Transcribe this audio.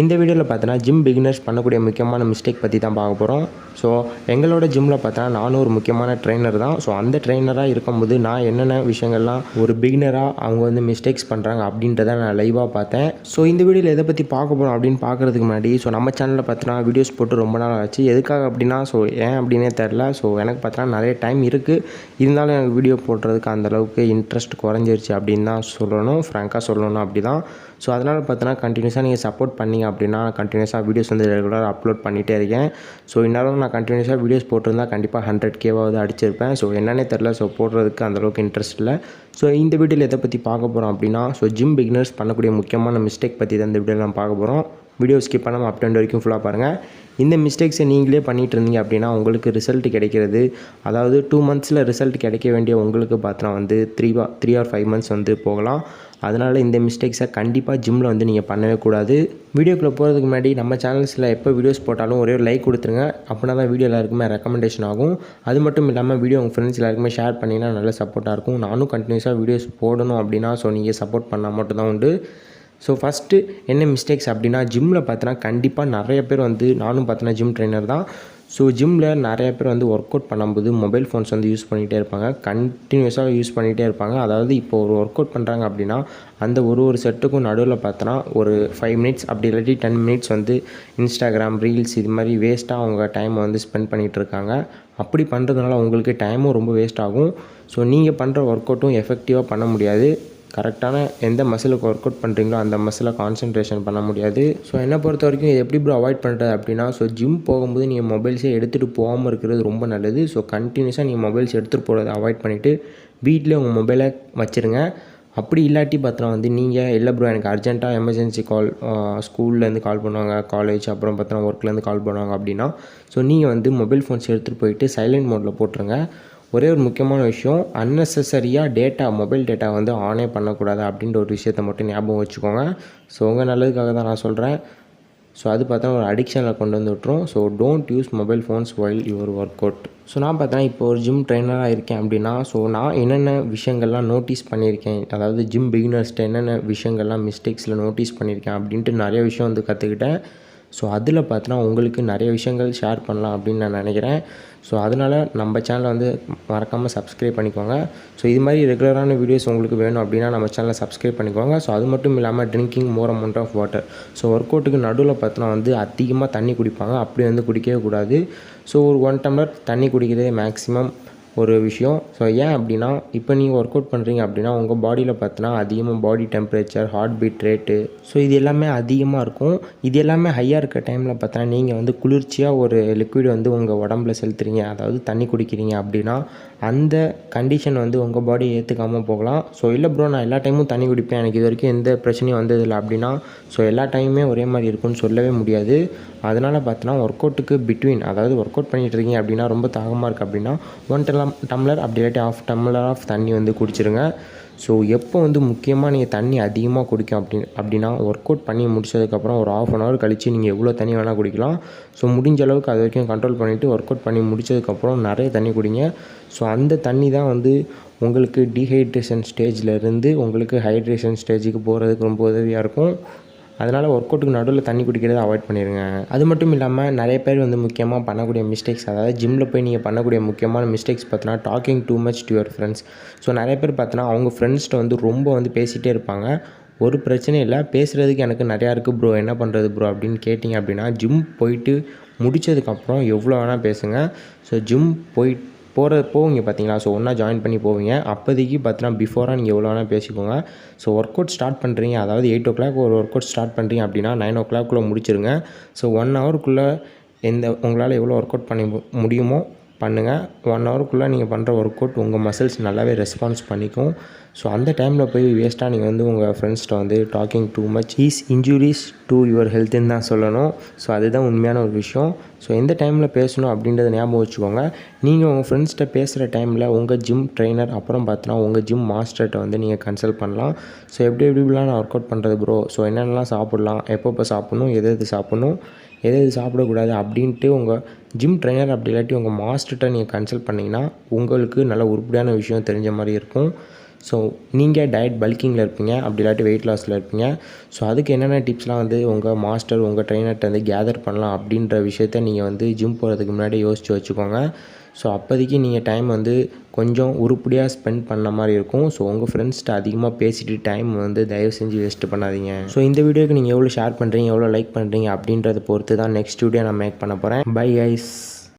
இந்த வீடியோவில் பார்த்தோன்னா ஜிம் பிகினர்ஸ் பண்ணக்கூடிய முக்கியமான மிஸ்டேக் பற்றி தான் பார்க்க போகிறோம் ஸோ எங்களோட ஜிம்மில் பார்த்தா நானும் ஒரு முக்கியமான ட்ரெயினர் தான். ஸோ அந்த ட்ரெயினராக இருக்கும்போது நான் என்னென்ன விஷயங்கள்லாம் ஒரு பிகினராக அவங்க வந்து மிஸ்டேக்ஸ் பண்ணுறாங்க அப்படின்றத நான் லைவாக பார்த்தேன். ஸோ இந்த வீடியோவில் எதை பற்றி பார்க்க போகிறோம் அப்படின்னு பார்க்குறதுக்கு முன்னாடி ஸோ நம்ம சேனலில் பார்த்தோன்னா வீடியோஸ் போட்டு ரொம்ப நாள் ஆச்சு. எதுக்காக அப்படின்னா ஸோ ஏன் அப்படின்னே தெரில ஸோ எனக்கு பார்த்தோன்னா நிறைய டைம் இருக்குது இருந்தாலும் எனக்கு வீடியோ போடுறதுக்கு அந்தளவுக்கு இன்ட்ரெஸ்ட் குறைஞ்சிருச்சு அப்படின்னு தான் சொல்லணும். ஃப்ராங்காக சொல்லணும் அப்படி தான் ஸோ அதனால் பார்த்தோன்னா கண்டினியூஸாக நீங்கள் சப்போர்ட் பண்ணி பார்த்தீங்க அப்படின்னா கண்டினியூஸாக வீடியோஸ் வந்து ரெகுலராக அப்லோட் பண்ணிகிட்டே இருக்கேன். ஸோ இந்நேரம் நான் கண்டினியூஸாக வீடியோஸ் போட்டிருந்தா கண்டிப்பாக ஹண்ட்ரட் கேவாவது அடிச்சிருப்பேன். ஸோ என்னன்னே தெரில ஸோ போடுறதுக்கு அந்தளவுக்கு இன்ட்ரெஸ்ட் இல்லை. ஸோ இந்த வீடியோவில் எதை பற்றி பார்க்க போகிறோம் அப்படின்னா ஸோ ஜிம் பிகினர்ஸ் பண்ணக்கூடிய முக்கியமான மிஸ்டேக் பற்றி தான் இந்த வீடியோவில் நான் பார்க்க போகிறோம் வீடியோ ஸ்கிப் பண்ணாமல் அப் டு வரைக்கும் ஃபுல்லாக பாருங்கள் இந்த மிஸ்டேக்ஸை நீங்களே பண்ணிகிட்டு இருந்தீங்க அப்படின்னா உங்களுக்கு ரிசல்ட் கிடைக்கிறது. அதாவது டூ மந்த்ஸில் ரிசல்ட் கிடைக்க வேண்டிய உங்களுக்கு பார்த்தோன்னா வந்து three three or five months வந்து போகலாம். அதனால் இந்த மிஸ்டேக்ஸை கண்டிப்பாக ஜிம்மில் வந்து நீங்கள் பண்ணவே கூடாது. வீடியோக்குள்ளே போகிறதுக்கு முன்னாடி நம்ம சேனல்ஸில் எப்போ வீடியோஸ் போட்டாலும் ஒரே ஒரு லைக் கொடுத்துருங்க. அப்படின்னா தான் வீடியோ எல்லாருக்குமே ரெக்கமெண்டேஷன் ஆகும். அது மட்டும் இல்லாமல் வீடியோ உங்கள் ஃப்ரெண்ட்ஸ் எல்லாருக்குமே ஷேர் பண்ணிங்கன்னா நல்ல சப்போர்ட்டாக இருக்கும். நானும் கண்டினியூஸாக வீடியோஸ் போடணும் அப்படின்னா ஸோ நீங்கள் சப்போர்ட் பண்ணால் மட்டும்தான் உண்டு. ஸோ ஃபஸ்ட்டு என்ன மிஸ்டேக்ஸ் அப்படின்னா ஜிம்மில் பார்த்தோன்னா கண்டிப்பாக நிறைய பேர் வந்து நானும் பார்த்தோன்னா ஜிம் ட்ரைனர் தான். ஸோ ஜிம்மில் நிறைய பேர் வந்து ஒர்க் அவுட் பண்ணும்போது மொபைல் ஃபோன்ஸ் வந்து யூஸ் பண்ணிகிட்டே இருப்பாங்க. கண்டினியூஸாக யூஸ் பண்ணிகிட்டே இருப்பாங்க. அதாவது இப்போ ஒரு ஒர்க் அவுட் பண்ணுறாங்க அப்படின்னா அந்த ஒரு ஒரு செட்டுக்கும் நடுவில் பார்த்தோன்னா ஒரு ஃபைவ் மினிட்ஸ் அப்படி இல்லாட்டி டென் மினிட்ஸ் வந்து இன்ஸ்டாகிராம் ரீல்ஸ் இது மாதிரி வேஸ்ட்டாக அவங்க டைமை வந்து ஸ்பெண்ட் பண்ணிகிட்டு இருக்காங்க. அப்படி பண்ணுறதுனால உங்களுக்கு டைமும் ரொம்ப வேஸ்ட் ஆகும். ஸோ நீங்கள் பண்ணுற ஒர்க் அவுட்டும் எஃபெக்டிவாக பண்ண முடியாது. கரெக்டான எந்த மசிலுக்கு ஒர்க் அவுட் பண்ணுறீங்களோ அந்த மசிலை கான்சன்ட்ரேஷன் பண்ண முடியாது. ஸோ என்னை பொறுத்த வரைக்கும் இது எப்படி ப்ரோ அவாய்ட் பண்ணுறது அப்படின்னா ஸோ ஜிம் போகும்போது நீங்கள் மொபைல்ஸே எடுத்துகிட்டு போகாமல் இருக்கிறது ரொம்ப நல்லது. ஸோ கண்டினியூஸாக நீங்கள் மொபைல்ஸ் எடுத்துகிட்டு போகிறத அவாய்ட் பண்ணிவிட்டு வீட்டிலே உங்கள் மொபைலை வச்சுருங்க. அப்படி இல்லாட்டி பார்த்தோன்னா வந்து நீங்கள் இல்லை ப்ரோ எனக்கு அர்ஜென்ட்டாக எமர்ஜென்சி கால் ஸ்கூல்லேருந்து கால் பண்ணுவாங்க. காலேஜ் அப்புறம் பார்த்தோன்னா ஒர்க்லேருந்து கால் பண்ணுவாங்க அப்படின்னா ஸோ நீங்கள் வந்து மொபைல் ஃபோன்ஸ் எடுத்துகிட்டு போயிட்டு சைலண்ட் மோடில் போட்டுருங்க. ஒரே ஒரு முக்கியமான விஷயம் அன்னெசரியாக டேட்டா மொபைல் டேட்டா வந்து ஆனே பண்ணக்கூடாது அப்படின்ற ஒரு விஷயத்தை மட்டும் ஞாபகம் வச்சுக்கோங்க. ஸோ உங்கள் நல்லதுக்காக தான் நான் சொல்கிறேன் ஸோ அது பார்த்தா ஒரு அடிக்ஷனில் கொண்டு வந்து விட்ரும் so don't use mobile phones while your work out so நான் பார்த்தேன்னா இப்போ ஒரு ஜிம் ட்ரைனராக இருக்கேன் அப்படின்னா ஸோ நான் என்னென்ன விஷயங்கள்லாம் நோட்டீஸ் பண்ணியிருக்கேன் அதாவது ஜிம் பிகினர்ஸ்ட்டு என்னென்ன விஷயங்கள்லாம் மிஸ்டேக்ஸில் நோட்டீஸ் பண்ணியிருக்கேன் அப்படின்ட்டு நிறைய விஷயம் வந்து கற்றுக்கிட்டேன் ஸோ அதில் பார்த்தோன்னா உங்களுக்கு நிறைய விஷயங்கள் ஷேர் பண்ணலாம் அப்படின்னு நான் நினைக்கிறேன். ஸோ அதனால் நம்ம சேனலை வந்து மறக்காமல் சப்ஸ்கிரைப் பண்ணிக்கோங்க. ஸோ இது மாதிரி ரெகுலரான வீடியோஸ் உங்களுக்கு வேணும் அப்படின்னா நம்ம சேனலை சப்ஸ்கிரைப் பண்ணிக்கோங்க. ஸோ அது மட்டும் இல்லாமல் drinking more amount of water so work அவுட்டுக்கு நடுவில் பார்த்தோன்னா வந்து அதிகமாக தண்ணி குடிப்பாங்க. அப்படி வந்து குடிக்கவே கூடாது. ஸோ ஒரு ஒன் டம்ளர் தண்ணி குடிக்கிறதே மேக்ஸிமம் ஒரு விஷயம். ஸோ ஏன் அப்படின்னா இப்போ நீங்கள் ஒர்க் அவுட் பண்ணுறீங்க அப்படின்னா உங்கள் பாடியில் பார்த்தோன்னா அதிகமாக body temperature heart beat rate so இது எல்லாமே அதிகமாக இருக்கும். இது எல்லாமே ஹையாக இருக்க டைமில் பார்த்தோன்னா நீங்கள் வந்து குளிர்ச்சியாக ஒரு லிக்விட் வந்து உங்கள் உடம்புல செலுத்துறீங்க. அதாவது தண்ணி குடிக்கிறீங்க அப்படின்னா அந்த கண்டிஷன் வந்து உங்கள் பாடி ஏற்றுக்காமல் போகலாம். ஸோ இல்லை ப்ரோ நான் எல்லா டைமும் தண்ணி குடிப்பேன். எனக்கு இது வரைக்கும் எந்த பிரச்சனையும் வந்ததில்லை அப்படின்னா ஸோ எல்லா டைமுமே ஒரே மாதிரி இருக்கும்னு சொல்லவே முடியாது. அதனால் பார்த்தோன்னா ஒர்க் அவுட்டுக்கு பிட்வீன் அதாவது ஒர்க் அவுட் பண்ணிகிட்டு இருக்கீங்க அப்படின்னா ரொம்ப தாகமாக இருக்குது அப்படின்னா ஒன் டம்ளர் டம்ளர் அப்படி இல்லாட்டி ஆஃப் டம்ளர் ஆஃப் தண்ணி வந்து குடிச்சிருங்க. ஸோ எப்போ வந்து முக்கியமாக நீங்கள் தண்ணி அதிகமாக குடிக்கும் அப்படி அப்படின்னா ஒர்க் அவுட் பண்ணி முடிச்சதுக்கப்புறம் ஒரு ஆஃப் அன் ஹவர் கழித்து நீங்கள் எவ்வளோ தண்ணி வேணால் குடிக்கலாம். ஸோ முடிஞ்ச அளவுக்கு அது வரைக்கும் கண்ட்ரோல் பண்ணிவிட்டு ஒர்க் அவுட் பண்ணி முடிச்சதுக்கப்புறம் நிறைய தண்ணி குடிங்க. ஸோ அந்த தண்ணி தான் வந்து உங்களுக்கு டீஹைட்ரேஷன் ஸ்டேஜில் இருந்து உங்களுக்கு ஹைட்ரேஷன் ஸ்டேஜுக்கு போகிறதுக்கு ரொம்ப உதவியாக இருக்கும். அதனால் ஒர்க் அவுட்டுக்கு நடுவில் தண்ணி குடிக்கிறத அவாய்ட் பண்ணிடுங்க அது மட்டும் இல்லாமல் நிறைய பேர் வந்து முக்கியமாக பண்ணக்கூடிய மிஸ்டேக்ஸ் அதாவது ஜிம்மில் போய் நீங்கள் பண்ணக்கூடிய முக்கியமான மிஸ்டேக்ஸ் பார்த்தோன்னா talking too much to your friends so நிறைய பேர் பார்த்தோன்னா அவங்க ஃப்ரெண்ட்ஸ்கிட்ட வந்து ரொம்ப வந்து பேசிகிட்டே இருப்பாங்க. ஒரு பிரச்சனையும் இல்லை பேசுகிறதுக்கு எனக்கு நிறையா இருக்குது ப்ரோ என்ன பண்ணுறது ப்ரோ அப்படின்னு கேட்டிங்க அப்படின்னா ஜிம் போயிட்டு முடித்ததுக்கப்புறம் எவ்வளோ வேணால் பேசுங்க. ஸோ ஜிம் போயிட்டு போகிற போவீங்க பார்த்தீங்களா ஸோ ஒன்றா ஜாயின் பண்ணி போவீங்க. அப்போதைக்கு பார்த்தீங்கன்னா பிஃபோராக நீங்கள் எவ்வளோ வேணால் பேசிக்கோங்க. ஸோ ஒர்க் அவுட் ஸ்டார்ட் பண்ணுறீங்க அதாவது எயிட் ஓ கிளாக் ஒரு ஒர்க் அவுட் ஸ்டார்ட் பண்ணுறீங்க அப்படின்னா நைன் ஓ கிளாக்குள்ளே முடிச்சிருங்க. ஸோ ஒன் ஹவருக்குள்ளே எந்த உங்களால் எவ்வளோ ஒர்க் அவுட் பண்ணி முடியுமோ பண்ணுங்கள் ஒன் ஹவருக்குள்ளே நீங்கள் பண்ணுற ஒர்க் அவுட் உங்கள் மசில்ஸ் நல்லாவே ரெஸ்பான்ஸ் பண்ணிக்கும். ஸோ அந்த டைமில் போய் வேஸ்ட்டாக நீங்கள் வந்து உங்கள் ஃப்ரெண்ட்ஸ்கிட்ட வந்து talking too much is injuries to your ஹெல்த்துன்னு தான் சொல்லணும். ஸோ அதுதான் உண்மையான ஒரு விஷயம். ஸோ எந்த டைமில் பேசணும் அப்படின்றத ஞாபகம் வச்சுக்கோங்க. நீங்கள் உங்கள் ஃப்ரெண்ட்ஸ்கிட்ட பேசுகிற டைமில் உங்கள் ஜிம் ட்ரைனர் அப்புறம் பார்த்தோன்னா உங்கள் ஜிம் மாஸ்டர்கிட்ட வந்து நீங்கள் கன்சல்ட் பண்ணலாம். ஸோ எப்படி எப்படிலாம் நான் ஒர்க் அவுட் பண்ணுறது ப்ரோ ஸோ என்னென்னலாம் சாப்பிட்லாம்? எப்பப்போ சாப்பிட்ணும்? எது எது சாப்பிட்ணும்? எது எது சாப்பிடக்கூடாது அப்படின்ட்டு உங்கள் ஜிம் ட்ரைனர் அப்படி இல்லாட்டி உங்கள் மாஸ்டர்கிட்ட நீங்கள் கன்சல்ட் பண்ணிங்கன்னா உங்களுக்கு நல்ல உருப்படியான விஷயம் தெரிஞ்ச மாதிரி இருக்கும். ஸோ நீங்கள் டயட் பல்கிங்கில் இருப்பீங்க அப்படி இல்லாட்டி வெயிட் லாஸில் இருப்பீங்க. ஸோ அதுக்கு என்னென்ன டிப்ஸ்லாம் வந்து உங்கள் மாஸ்டர் உங்கள் ட்ரெயினர்கிட்ட வந்து கேதர் பண்ணலாம் அப்படின்ற விஷயத்த நீங்கள் வந்து ஜிம் போகிறதுக்கு முன்னாடி யோசித்து வச்சுக்கோங்க. ஸோ அப்போதைக்கு நீங்கள் டைம் வந்து கொஞ்சம் உருப்படியாக ஸ்பெண்ட் பண்ண மாதிரி இருக்கும். ஸோ உங்கள் ஃப்ரெண்ட்ஸ்கிட்ட அதிகமாக பேசிட்டு டைம் வந்து தயவு செஞ்சு வேஸ்ட் பண்ணாதீங்க. ஸோ இந்த வீடியோக்கு நீங்கள் எவ்வளோ ஷேர் பண்ணுறீங்க எவ்வளோ லைக் பண்ணுறீங்க அப்படின்றத பொறுத்து தான் நெக்ஸ்ட் வீடியோ நான் மேக் பண்ண போகிறேன் பை ஐஸ்